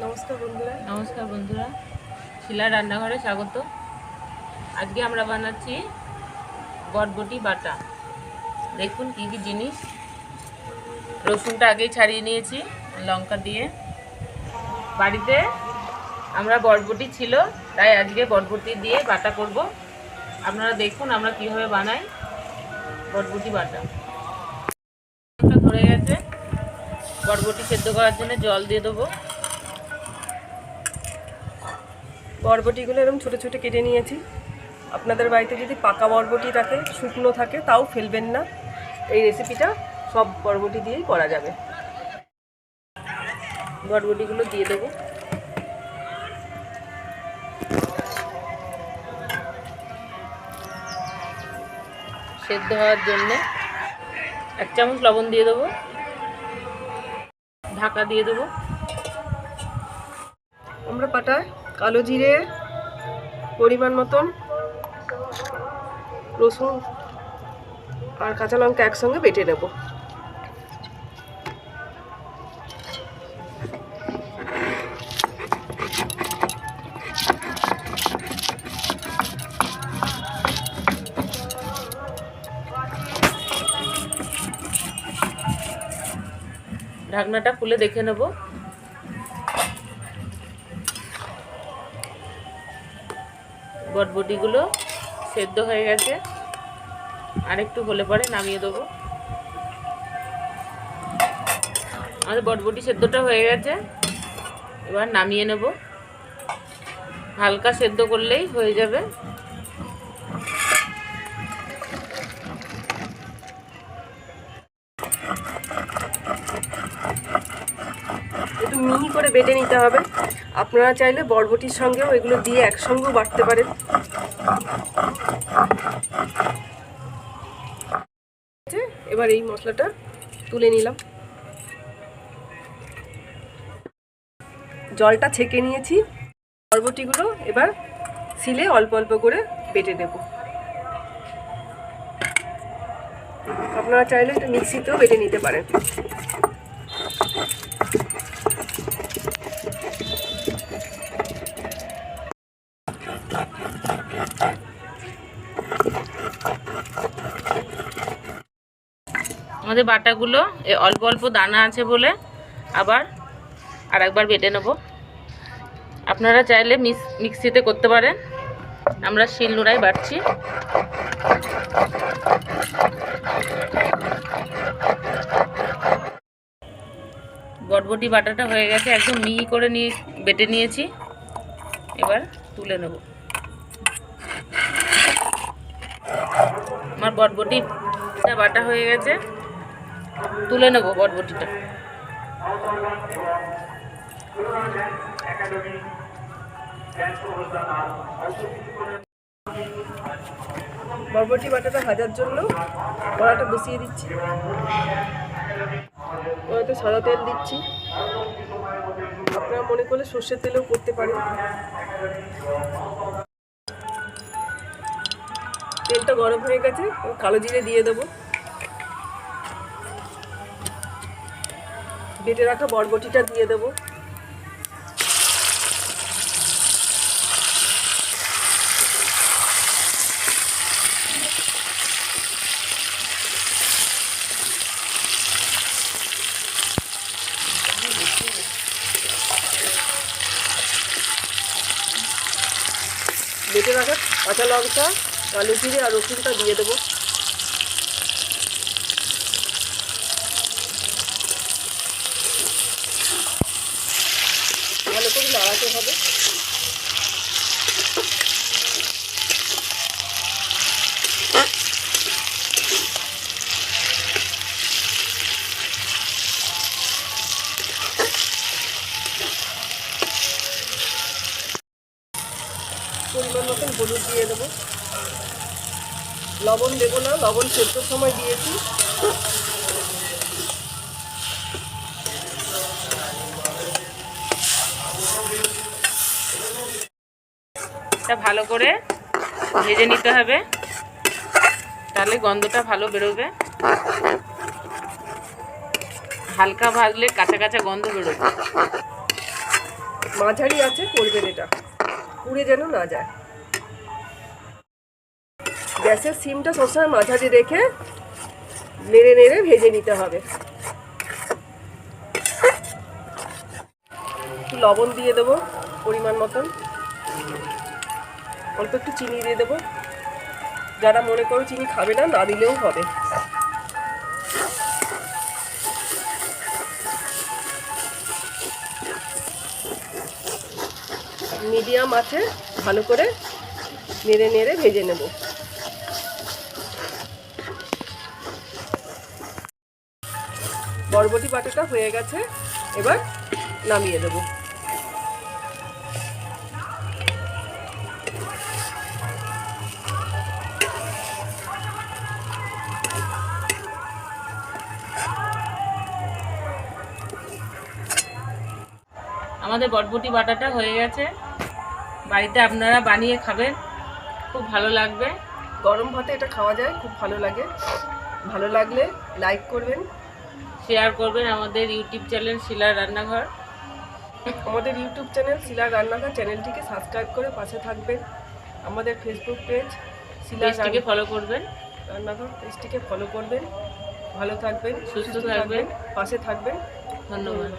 নমস্কার বন্ধুরা। নমস্কার বন্ধুরা। শিলা রান্নাঘরে স্বাগত। আজকে আমরা বানাচ্ছি বটবটি বাটা। দেখুন কী কী জিনিস। রসুনটা আগেই ছাড়িয়ে নিয়েছি, লঙ্কা দিয়ে। বাড়িতে আমরা বটবটি ছিল, তাই আজকে বটবটি দিয়ে বাটা করব। আপনারা দেখুন আমরা কীভাবে বানাই বটবটি বাটা। ধরে গেছে। বটবটি সেদ্ধ করার জন্য জল দিয়ে দেবো। বরবটিগুলো এরকম ছোটো ছোটো কেটে নিয়েছি। আপনাদের বাড়িতে যদি পাকা বরবটি থাকে, শুকনো থাকে, তাও ফেলবেন না। এই রেসিপিটা সব বরবটি দিয়েই করা যাবে। বরবটিগুলো দিয়ে দেবো। সেদ্ধ হওয়ার জন্যে এক চামচ লবণ দিয়ে দেবো। ঢাকা দিয়ে দেবো। আমরা পাটায় কালো জিরে, পরিমাণ মতন, রসুন আর কাঁচা লঙ্কা একসঙ্গে বেটে নেব। ঢাকনাটা খুলে দেখে নেব। বটবটিগুলো সেদ্ধ হয়ে গেছে। আর একটু হলে পরে নামিয়ে দেবো। আমাদের বটবটি সেদ্ধটা হয়ে গেছে। এবার নামিয়ে নেব। হালকা সেদ্ধ করলেই হয়ে যাবে। একটু মিহি করে বেটে নিতে হবে। আপনারা চাইলে বরবটির সঙ্গেও এগুলো দিয়ে একসঙ্গেও বাটতে পারেন। এবার এই মশলাটা তুলে নিলাম। জলটা ছেঁকে নিয়েছি। বরবটিগুলো এবার সিলে অল্প অল্প করে বেটে নেব। আপনারা চাইলে এটা মিক্সিতেও বেটে নিতে পারেন। আমাদের বাটাগুলো অল্প অল্প দানা আছে বলে আবার আর একবার বেটে নেব। আপনারা চাইলে মিক্স, মিক্সিতে করতে পারেন। আমরা শিল নোড়াই বাটছি। বটবটি বাটাটা হয়ে গেছে, একদম মিহি করে নিয়ে, বেটে নিয়েছি। এবার তুলে নেব। আমার বটবটিটা বাটা হয়ে গেছে। তুলে নেব বটবটিটা। বরবটি বাটাটা ভাজার জন্য কড়াটা বসিয়ে দিচ্ছি। কড়াতে সাদা তেল দিচ্ছি। আপনারা মনে করলে সর্ষের তেলেও করতে পারেন। তেলটা গরম হয়ে গেছে, কালো জিরে দিয়ে দেবো। বেটে রাখা বরবটিটা দিয়ে দেবো। বেটে রাখা কাঁচা লঙ্কা, কালো জিরে আর রসুনটা দিয়ে দেবো। করে নাড়াতে হবে। পরিমাণ মতন হলুদ দিয়ে দেবো। লবণ দেবো না, লবণ সেদ্ধর সময় দিয়েছি। ভালো করে ভেজে নিতে হবে। তাহলে গন্ধটা ভালো বেরোবে। হালকা ভাজলে কাঁচা কাঁচা গন্ধ বেরোবে। মাঝারি আছে করবেন এটা পুড়ে যেন না যায়। গ্যাসের সিমটা সবসময় মাঝারি রেখে নেড়ে নেড়ে ভেজে নিতে হবে। লবণ দিয়ে দেবো পরিমাণ মতন। অল্প একটু চিনি দিয়ে দেবো। যারা মনে করো চিনি খাবে না না দিলেও হবে। মিডিয়াম আছে, ভালো করে নেড়ে নেড়ে ভেজে নেব। বরবটি বাটাটা হয়ে গেছে, এবার নামিয়ে দেবো। আমাদের বটবটি বাটাটা হয়ে গেছে। বাড়িতে আপনারা বানিয়ে খাবেন। খুব ভালো লাগবে। গরম ভাতে এটা খাওয়া যায় খুব ভালো লাগে। ভালো লাগলে লাইক করবেন। শেয়ার করবেন আমাদের ইউটিউব চ্যানেল শিলার রান্নাঘর। আমাদের ইউটিউব চ্যানেল শিলা রান্নাঘর চ্যানেলটিকে সাবস্ক্রাইব করে পাশে থাকবেন। আমাদের ফেসবুক পেজ শিলা পেজটিকে ফলো করবেন। রান্নাঘর পেজটিকে ফলো করবেন। ভালো থাকবেন সুস্থ থাকবেন। পাশে থাকবেন। ধন্যবাদ।